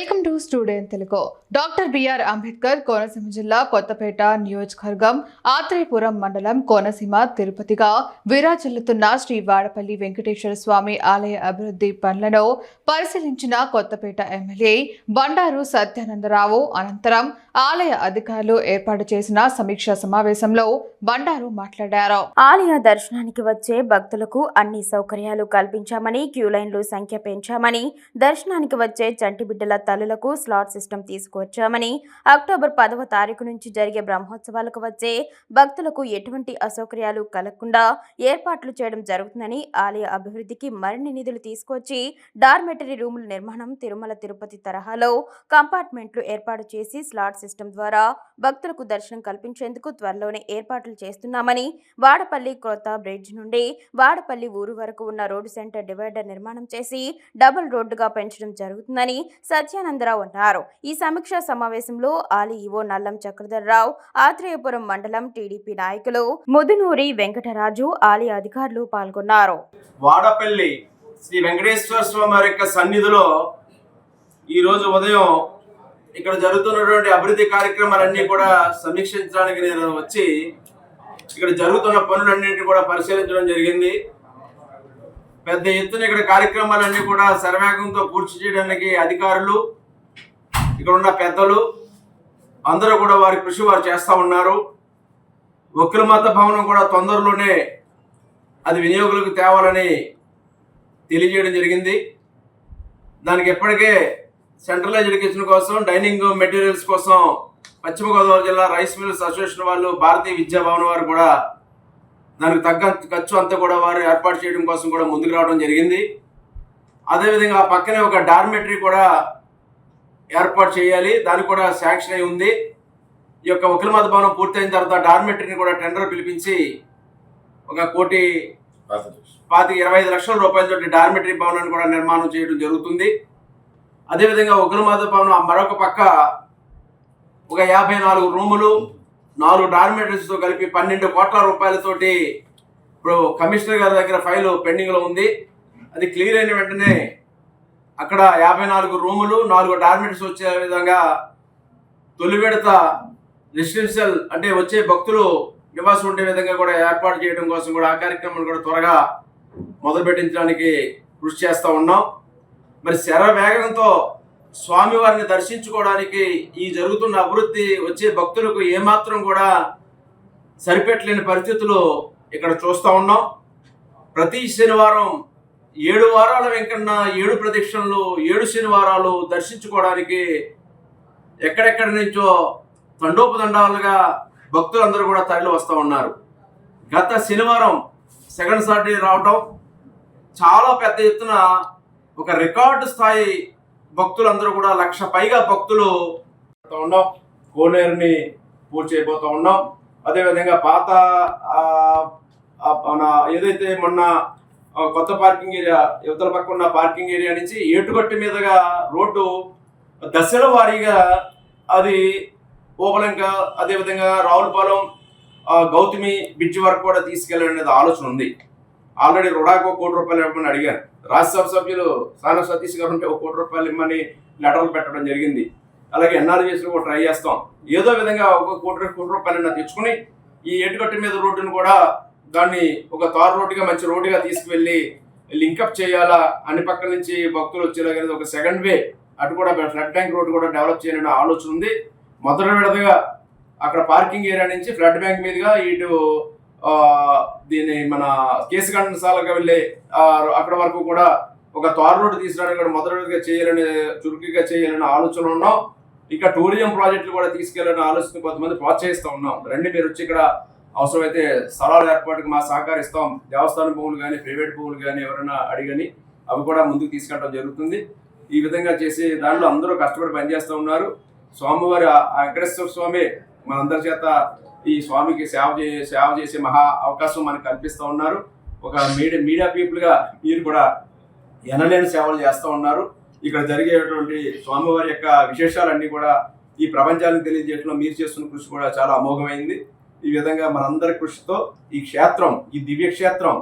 Welcome to student Telugu. Doctor BR Ambedkar Konaseema జిల్లా కొత్తపేట నియోజకవర్గం ఆత్రేయపురం మండలం కోనసీమ తిరుపతిగా విరాజిల్లుతున్న శ్రీ వాడపల్లి వెంకటేశ్వర స్వామి ఆలయ అభివృద్ధి పనులను పరిశీలించిన కొత్తపేట ఎమ్మెల్యే బండారు సత్యానందరావు అనంతరం ఆలయ అధికారులు ఏర్పాటు చేసిన సమీక్షా సమావేశంలో బండారు మాట్లాడారు. ఆలయ దర్శనానికి వచ్చే భక్తులకు అన్ని సౌకర్యాలు కల్పించామని క్యూ లైన్లు సంఖ్య పెంచామని దర్శనానికి వచ్చే చంటి బిడ్డల తల్లులకు స్లాట్ సిస్టమ్ తీసుకువచ్చామని అక్టోబర్ పదవ తారీఖు నుంచి జరిగే బ్రహ్మోత్సవాలకు వచ్చే భక్తులకు ఎటువంటి అసౌకర్యాలు కలగకుండా ఏర్పాట్లు చేయడం జరుగుతుందని ఆలయ అభివృద్ధికి మరిన్ని నిధులు తీసుకొచ్చి డార్మెటరీ రూముల నిర్మాణం తిరుమల తిరుపతి తరహాలో కంపార్ట్మెంట్లు ఏర్పాటు చేసి స్లాట్ సిస్టమ్ ద్వారా భక్తులకు దర్శనం కల్పించేందుకు త్వరలోనే ఏర్పాట్లు చేస్తున్నామని వాడపల్లి క్రొత్త బ్రిడ్జ్ నుండి వాడపల్లి ఊరు వరకు ఉన్న రోడ్డు సెంటర్ డివైడర్ నిర్మాణం చేసి డబుల్ రోడ్డుగా పెంచడం జరుగుతుందని సత్య నిత్యానందరావు అన్నారు. ఈ సమీక్ష సమావేశంలో ఆలి ఈవో నల్లం చక్రధర్రావు ఆత్రేయపురం మండలం టీడీపీ నాయకులు ముదునూరి వెంకటరాజు ఆలి అధికారులు పాల్గొన్నారు. వాడపల్లి శ్రీ వెంకటేశ్వర స్వామి వారి యొక్క సన్నిధిలో ఈరోజు ఉదయం ఇక్కడ జరుగుతున్నటువంటి అభివృద్ధి కార్యక్రమాలన్నీ కూడా సమీక్షించడానికి నేను వచ్చి ఇక్కడ జరుగుతున్న పనులన్నింటినీ కూడా పరిశీలించడం జరిగింది. పెద్ద ఎత్తున ఇక్కడ కార్యక్రమాలన్నీ కూడా శరవేగంతో పూర్తి చేయడానికి అధికారులు ఇక్కడ ఉన్న పెద్దలు అందరూ కూడా వారి కృషి వారు చేస్తూ ఉన్నారు. వక్రమత భవనం కూడా తొందరలోనే అది వినియోగులకు తేవాలని తెలియజేయడం జరిగింది. దానికి ఎప్పటికే సెంట్రలైజ్డ్ కిచెన్ కోసం డైనింగ్ మెటీరియల్స్ కోసం పశ్చిమ గోదావరి జిల్లా రైస్ మిల్స్ అసోసియేషన్ వాళ్ళు భారతీయ విద్యాభవన్ వారు కూడా దానికి తగ్గ ఖర్చు అంతా కూడా వారు ఏర్పాటు చేయడం కోసం కూడా ముందుకు రావడం జరిగింది. అదేవిధంగా ఆ పక్కనే ఒక డార్మెటరీ కూడా ఏర్పాటు చేయాలి. దానికి కూడా శాంక్షన్ అయి ఉంది. ఈ యొక్క వకీలమాత భవనం పూర్తయిన తర్వాత డార్మెటరీని కూడా టెండర్ పిలిపించి ఒక కోటి పాతి ఇరవై ఐదు లక్షల రూపాయలతో డార్మెటరీ భవనాన్ని కూడా నిర్మాణం చేయడం జరుగుతుంది. అదేవిధంగా ఉగ్రమాత భవనం మరొక పక్క ఒక యాభై నాలుగు రూములు నాలుగు డార్మెటరీస్తో కలిపి పన్నెండు కోట్ల రూపాయలతోటి ఇప్పుడు కమిషనర్ గారి దగ్గర ఫైల్ పెండింగ్లో ఉంది. అది క్లియర్ అయిన వెంటనే అక్కడ యాభై నాలుగు రూములు నాలుగు డార్మెటరీస్ వచ్చే విధంగా తొలి విడత రెసిడెన్షియల్ అంటే వచ్చే భక్తులు నివాసం ఉండే విధంగా కూడా ఏర్పాటు చేయడం కోసం కూడా ఆ కార్యక్రమాలు కూడా త్వరగా మొదలు పెట్టించడానికి కృషి చేస్తూ ఉన్నాం. మరి శర వేగంతో స్వామివారిని దర్శించుకోవడానికి ఈ జరుగుతున్న అభివృద్ధి వచ్చే భక్తులకు ఏమాత్రం కూడా సరిపెట్టలేని పరిస్థితులు ఇక్కడ చూస్తూ ఉన్నాం. ప్రతి శనివారం ఏడు వారాల వెంకన్న ఏడు ప్రదక్షిణలు ఏడు శనివారాలు దర్శించుకోవడానికి ఎక్కడెక్కడి నుంచో తండోపదండాలుగా భక్తులందరూ కూడా తరలి వస్తూ ఉన్నారు. గత శనివారం సెకండ్ సాటర్డే రావటం చాలా పెద్ద ఎత్తున ఒక రికార్డు స్థాయి భక్తులందరూ కూడా లక్ష పైగా భక్తులు ఉన్నాం. కోనేరుని పూర్తి చేయబోతూ ఉన్నాం. అదేవిధంగా పాత మన ఏదైతే మొన్న కొత్త పార్కింగ్ ఏరియా యువతల పక్క ఉన్న పార్కింగ్ ఏరియా నుంచి ఏటుగట్టు మీదుగా రోడ్డు దశల వారీగా అది ఓపలంక అదేవిధంగా రావులపాలెం గౌతమి బ్రిడ్జ్ వరకు కూడా తీసుకెళ్ళాలనేది ఆలోచన ఉంది. ఆల్రెడీ రుణాకు ఒక కోటి రూపాయలు ఇవ్వమని అడిగారు. రాజ్యసభ సభ్యులు సానా సతీష్ గారు ఉంటే ఒక కోటి రూపాయలు ఇమ్మని లెటర్లు పెట్టడం జరిగింది. అలాగే ఎన్ఆర్జీఎస్లో కూడా ట్రై చేస్తాం. ఏదో విధంగా ఒక కోటి కోటి రూపాయలన్నా తెచ్చుకుని ఈ ఎటుకట్టు మీద రోడ్డును కూడా దాన్ని ఒక తారు రోడ్డుగా మంచి రోడ్డుగా తీసుకువెళ్ళి లింకప్ చేయాలా అన్ని పక్కల నుంచి భక్తులు వచ్చేలాగా ఒక సెకండ్ వే అటు కూడా ఫ్లడ్ బ్యాంక్ రోడ్డు కూడా డెవలప్ చేయాలనే ఆలోచన ఉంది. మొదటి విడతగా అక్కడ పార్కింగ్ ఏరియా నుంచి ఫ్లడ్ బ్యాంక్ మీదుగా ఇటు దీని మన కేసుగంటసాలకు వెళ్ళే అక్కడ వరకు కూడా ఒక తారు రోడ్డు తీసుకురావడానికి కూడా మొదటి చేయాలని చురుకుగా చేయాలని ఆలోచన ఉన్నాం. ఇంకా టూరిజం ప్రాజెక్టులు కూడా తీసుకెళ్ళాలని ఆలోచన కొంతమంది ప్రోత్సహిస్తూ ఉన్నాం. రండి మీరు వచ్చి ఇక్కడ అవసరమైతే స్థలాల ఏర్పాటుకు మా సహకరిస్తాం. దేవస్థానం భూములు కానీ ప్రైవేట్ భూములు కానీ ఎవరైనా అడిగని అవి కూడా ముందుకు తీసుకెళ్ళడం జరుగుతుంది. ఈ విధంగా చేసి దాంట్లో అందరూ కష్టపడి పనిచేస్తూ ఉన్నారు. స్వామివారి ఆ వెంకటేశ్వర స్వామి మనందరి చేత ఈ స్వామికి సేవ చే సేవ చేసే మహా అవకాశం మనకు కల్పిస్తూ ఉన్నారు. ఒక మీడియా మీడియా పీపుల్గా మీరు కూడా ఎనలేని సేవలు చేస్తూ ఉన్నారు. ఇక్కడ జరిగేటువంటి స్వామివారి యొక్క విశేషాలన్నీ కూడా ఈ ప్రపంచానికి తెలియజేయడంలో మీరు చేస్తున్న కృషి కూడా చాలా అమోఘమైంది. ఈ విధంగా మనందరి కృషితో ఈ క్షేత్రం ఈ దివ్య క్షేత్రం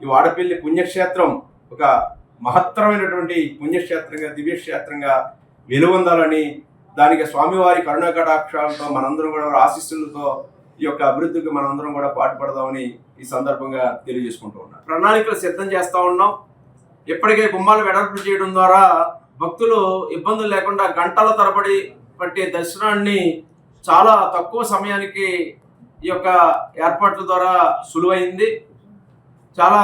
ఈ వాడపల్లి పుణ్యక్షేత్రం ఒక మహత్తరమైనటువంటి పుణ్యక్షేత్రంగా దివ్యక్షేత్రంగా వెలుగొందాలని దానికి స్వామివారి కరుణా కటాక్షాలతో మనందరం కూడా ఆశీస్సులతో ఈ యొక్క అభివృద్ధికి మనందరం కూడా పాటుపడదామని ఈ సందర్భంగా తెలియజేసుకుంటూ ఉన్నాం ప్రణాళికలు సిద్ధం చేస్తూ ఉన్నాం. ఇప్పటికే గుమ్మాలు వెడల్పు చేయడం ద్వారా భక్తులు ఇబ్బందులు లేకుండా గంటల తరబడి పట్టే దర్శనాన్ని చాలా తక్కువ సమయానికి ఈ యొక్క ఏర్పాట్ల ద్వారా సులువైంది. చాలా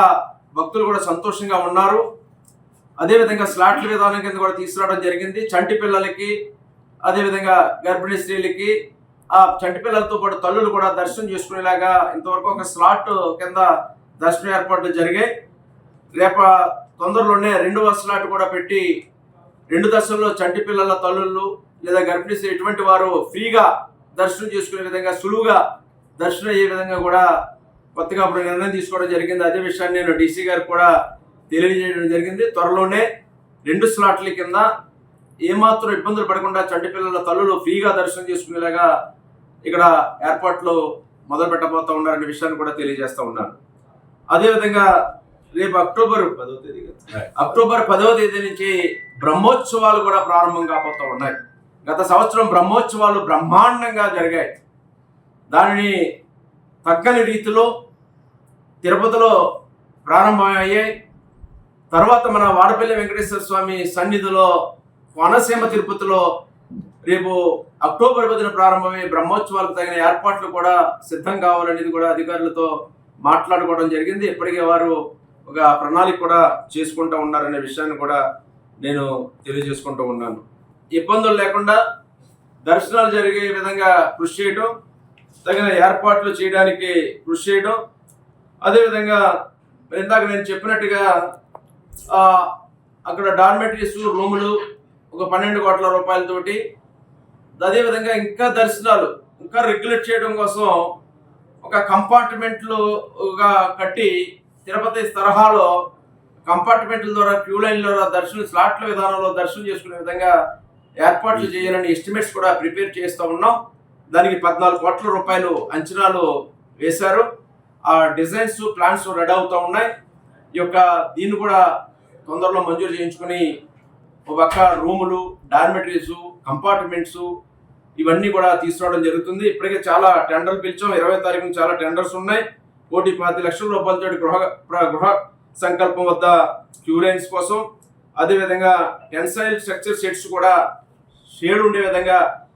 భక్తులు కూడా సంతోషంగా ఉన్నారు. అదేవిధంగా స్లాట్ల విధానం కింద కూడా తీసుకురావడం జరిగింది. చంటి పిల్లలకి అదేవిధంగా గర్భిణీ స్త్రీలకి ఆ చంటి పిల్లలతో పాటు తల్లులు కూడా దర్శనం చేసుకునేలాగా ఇంతవరకు ఒక స్లాట్ కింద దర్శన ఏర్పాట్లు జరిగాయి. రేప తొందరలోనే రెండవ స్లాట్ కూడా పెట్టి రెండు దశల్లో చంటి పిల్లల తల్లుళ్ళు లేదా గర్భిణీ ఎటువంటి ఇటువంటి వారు ఫ్రీగా దర్శనం చేసుకునే విధంగా సులువుగా దర్శనం అయ్యే విధంగా కూడా కొత్తగా అప్పుడు నిర్ణయం తీసుకోవడం జరిగింది. అదే విషయాన్ని నేను డీసీ గారికి కూడా తెలియజేయడం జరిగింది. త్వరలోనే రెండు స్లాట్ల కింద ఏమాత్రం ఇబ్బందులు పడకుండా చంటి పిల్లల తల్లులు ఫ్రీగా దర్శనం చేసుకునేలాగా ఇక్కడ ఏర్పాట్లు మొదలు పెట్టబోతా ఉన్నారనే విషయాన్ని కూడా తెలియజేస్తా ఉన్నాను. అదేవిధంగా రేపు అక్టోబర్ పదవ తేదీ? అక్టోబర్ పదవ తేదీ నుంచి బ్రహ్మోత్సవాలు కూడా ప్రారంభం కాబోతూ ఉన్నాయి. గత సంవత్సరం బ్రహ్మోత్సవాలు బ్రహ్మాండంగా జరిగాయి. దానిని తగ్గని రీతిలో తిరుపతిలో ప్రారంభమయ్యాయి తర్వాత మన వాడపల్లి వెంకటేశ్వర స్వామి సన్నిధిలో కోనసీమ తిరుపతిలో రేపు అక్టోబర్ పదిన ప్రారంభమై బ్రహ్మోత్సవాలకు తగిన ఏర్పాట్లు కూడా సిద్ధం కావాలనేది కూడా అధికారులతో మాట్లాడుకోవడం జరిగింది. ఇప్పటికే వారు ఒక ప్రణాళిక కూడా చేసుకుంటూ ఉన్నారనే విషయాన్ని కూడా నేను తెలియజేసుకుంటూ ఉన్నాను. ఇబ్బందులు లేకుండా దర్శనాలు జరిగే విధంగా కృషి చేయడం తగిన ఏర్పాట్లు చేయడానికి కృషి చేయడం అదేవిధంగా ఇందాక నేను చెప్పినట్టుగా అక్కడ డార్మెటరీస్ రూములు ఒక పన్నెండు కోట్ల రూపాయలతోటి అదేవిధంగా ఇంకా దర్శనాలు ఇంకా రెగ్యులేట్ చేయడం కోసం ఒక కంపార్ట్మెంట్లుగా కట్టి తిరుపతి తరహాలో కంపార్ట్మెంట్ల ద్వారా క్యూ లైన్ల ద్వారా దర్శనం స్లాట్ల విధానంలో దర్శనం చేసుకునే విధంగా ఏర్పాట్లు చేయాలని ఎస్టిమేట్స్ కూడా ప్రిపేర్ చేస్తూ ఉన్నాం. దానికి పద్నాలుగు కోట్ల రూపాయలు అంచనాలు వేశారు. ఆ డిజైన్స్ ప్లాన్స్ రెడీ అవుతూ ఉన్నాయి. ఈ యొక్క దీన్ని కూడా తొందరలో మంజూరు చేయించుకుని ఒక పక్క రూములు డార్మెటరీస్ కంపార్ట్మెంట్స్ ఇవన్నీ కూడా తీసుకురావడం జరుగుతుంది. ఇప్పటికే చాలా టెండర్లు పిలిచాం. ఇరవై తారీఖున చాలా టెండర్స్ ఉన్నాయి. కోటి పాతి లక్షల రూపాయలతో గృహ ప్ర- గృహ సంకల్పం వద్ద క్యూ లైన్స్ కోసం. అదేవిధంగా టెన్సైల్ స్ట్రక్చర్ సెట్స్ కూడా షేడ్ ఉండే విధంగా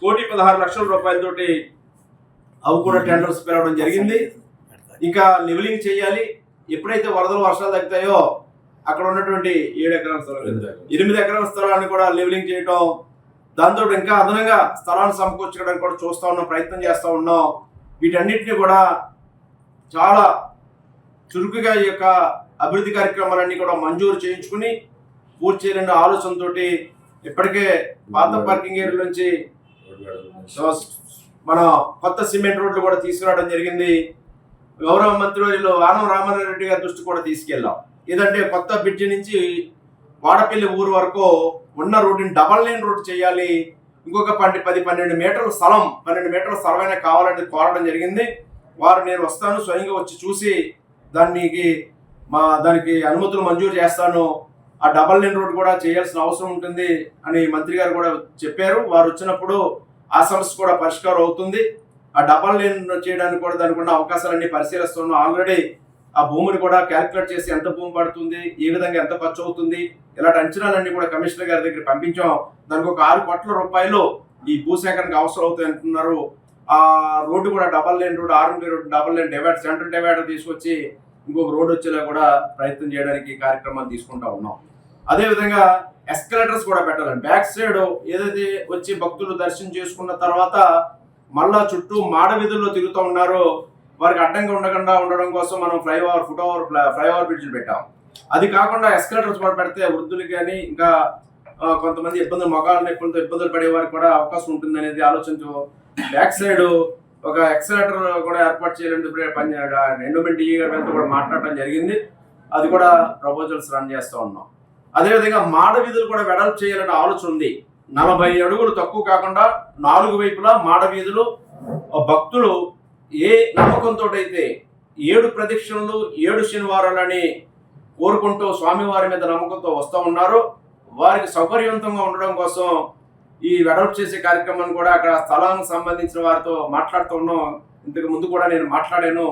కోటి పదహారు లక్షల రూపాయలతోటి అవి కూడా టెండర్స్ పిలవడం జరిగింది. ఇంకా లెవెలింగ్ చేయాలి. ఎప్పుడైతే వరదలు వర్షాలు తగ్గుతాయో అక్కడ ఉన్నటువంటి ఏడు ఎకరాల స్థలం ఎనిమిది ఎకరాల. స్థలాన్ని కూడా లెవెలింగ్ చేయటం దాంతో ఇంకా అదనంగా స్థలాన్ని సమకూర్చడానికి కూడా చూస్తా ఉన్నాం ప్రయత్నం చేస్తా ఉన్నాం. వీటన్నిటిని కూడా చాలా చురుకుగా ఈ యొక్క అభివృద్ధి కార్యక్రమాలన్నీ కూడా మంజూరు చేయించుకుని పూర్తి చేయాలనే ఆలోచనతోటి ఇప్పటికే పాత పార్కింగ్ ఏరియా నుంచి మన కొత్త సిమెంట్ రోడ్లు కూడా తీసుకురావడం జరిగింది. గౌరవ మంత్రివర్యులు ఆనం రామారావు రెడ్డి గారి దృష్టి కూడా తీసుకెళ్ళాం. ఏదంటే కొత్త బ్రిడ్జి నుంచి వాడపల్లి ఊరు వరకు ఉన్న రోడ్డుని డబల్ లైన్ రోడ్ చేయాలి. ఇంకొక పన్నె పది పన్నెండు మీటర్ల స్థలం పన్నెండు మీటర్ల స్థలమైనా కావాలని కోరడం జరిగింది. వారు నేను వస్తాను స్వయంగా వచ్చి చూసి దానికి మా దానికి అనుమతులు మంజూరు చేస్తాను. ఆ డబల్ లైన్ రోడ్ కూడా చేయాల్సిన అవసరం ఉంటుంది అని మంత్రి గారు కూడా చెప్పారు. వారు వచ్చినప్పుడు ఆ సమస్య కూడా పరిష్కారం అవుతుంది. ఆ డబల్ లైన్ చేయడానికి కూడా దానికి ఉన్న అవకాశాలన్నీ పరిశీలిస్తున్నాం ఆల్రెడీ ఆ భూమిని కూడా క్యాలిక్యులేట్ చేసి ఎంత భూమి పడుతుంది ఏ విధంగా ఎంత ఖర్చు అవుతుంది ఇలాంటి అంచనాలన్నీ కూడా కమిషనర్ గారి దగ్గర పంపించాం. దానికి ఒక ఆరు కోట్ల రూపాయలు ఈ భూసేకరణకు అవసరం అవుతాయి అంటున్నారు. ఆ రోడ్డు కూడా double line road RMP road double line divide central divider తీసుకొచ్చి ఇంకొక రోడ్ వచ్చేలా కూడా ప్రయత్నం చేయడానికి కార్యక్రమాలు తీసుకుంటా ఉన్నాం. అదేవిధంగా ఎస్కలేటర్స్ కూడా పెట్టాలండి. బ్యాక్ సైడ్ ఏదైతే వచ్చి భక్తులు దర్శనం చేసుకున్న తర్వాత మళ్ళా చుట్టూ మాడ వీధుల్లో తిరుగుతూ ఉన్నారో వారికి అడ్డంగా ఉండకుండా ఉండడం కోసం మనం ఫ్లైఓవర్ ఫుట్ ఓవర్ ఫ్లైఓవర్ బ్రిడ్జ్లు పెట్టాం. అది కాకుండా ఎస్కలేటర్స్ కూడా పెడితే వృద్ధులకి కానీ ఇంకా కొంతమంది ఇబ్బందులు మగాళ్ళ నొప్పులతో ఇబ్బందులు పడే వారికి కూడా అవకాశం ఉంటుంది అనేది ఆలోచించు బ్యాక్ సైడ్ ఒక ఎక్సలేటర్ కూడా ఏర్పాటు చేయాలంటే ఇప్పుడే పని ఎండోమెంట్ డిఈ గారి కూడా మాట్లాడటం జరిగింది. అది కూడా ప్రపోజల్స్ రన్ చేస్తూ ఉన్నాం. అదేవిధంగా మాడ వీధులు కూడా వెడల్పు చేయాలనే ఆలోచన ఉంది. నలభై అడుగులు తక్కువ కాకుండా నాలుగు వైపులా మాడ వీధులు భక్తులు ఏ నమ్మకంతో అయితే ఏడు ప్రదక్షిణలు ఏడు శనివారాలని కోరుకుంటూ స్వామివారి మీద నమ్మకంతో వస్తూ ఉన్నారో వారికి సౌకర్యవంతంగా ఉండడం కోసం ఈ వెడల్పు చేసే కార్యక్రమాన్ని కూడా అక్కడ స్థలానికి సంబంధించిన వారితో మాట్లాడుతూ ఉన్నాం. ఇంతకు ముందు కూడా నేను మాట్లాడాను.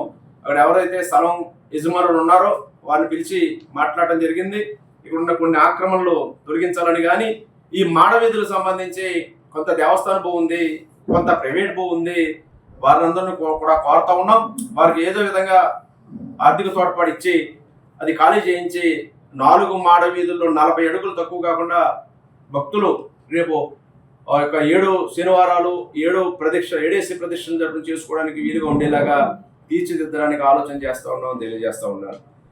అక్కడ ఎవరైతే స్థలం యజమానులు ఉన్నారో వారిని పిలిచి మాట్లాడటం జరిగింది. ఇక్కడ ఉన్న కొన్ని ఆక్రమణలు తొలగించాలని కానీ ఈ మాడవీధులకు సంబంధించి కొంత దేవస్థాన భూ ఉంది కొంత ప్రైవేట్ భూ ఉంది వారిని కూడా కోరుతా ఉన్నాం. వారికి ఏదో విధంగా ఆర్థిక తోడ్పాటు ఇచ్చి అది ఖాళీ చేయించి నాలుగు మాడ వీధుల్లో నలభై అడుగులు తక్కువ కాకుండా భక్తులు రేపు ఆ యొక్క ఏడు శనివారాలు ఏడు ప్రదక్ష ఏడేసి ప్రదక్షిణ జరుపు చేసుకోవడానికి వీలుగా ఉండేలాగా తీర్చిదిద్దడానికి ఆలోచన చేస్తూ ఉన్నాం తెలియజేస్తూ ఉన్నారు.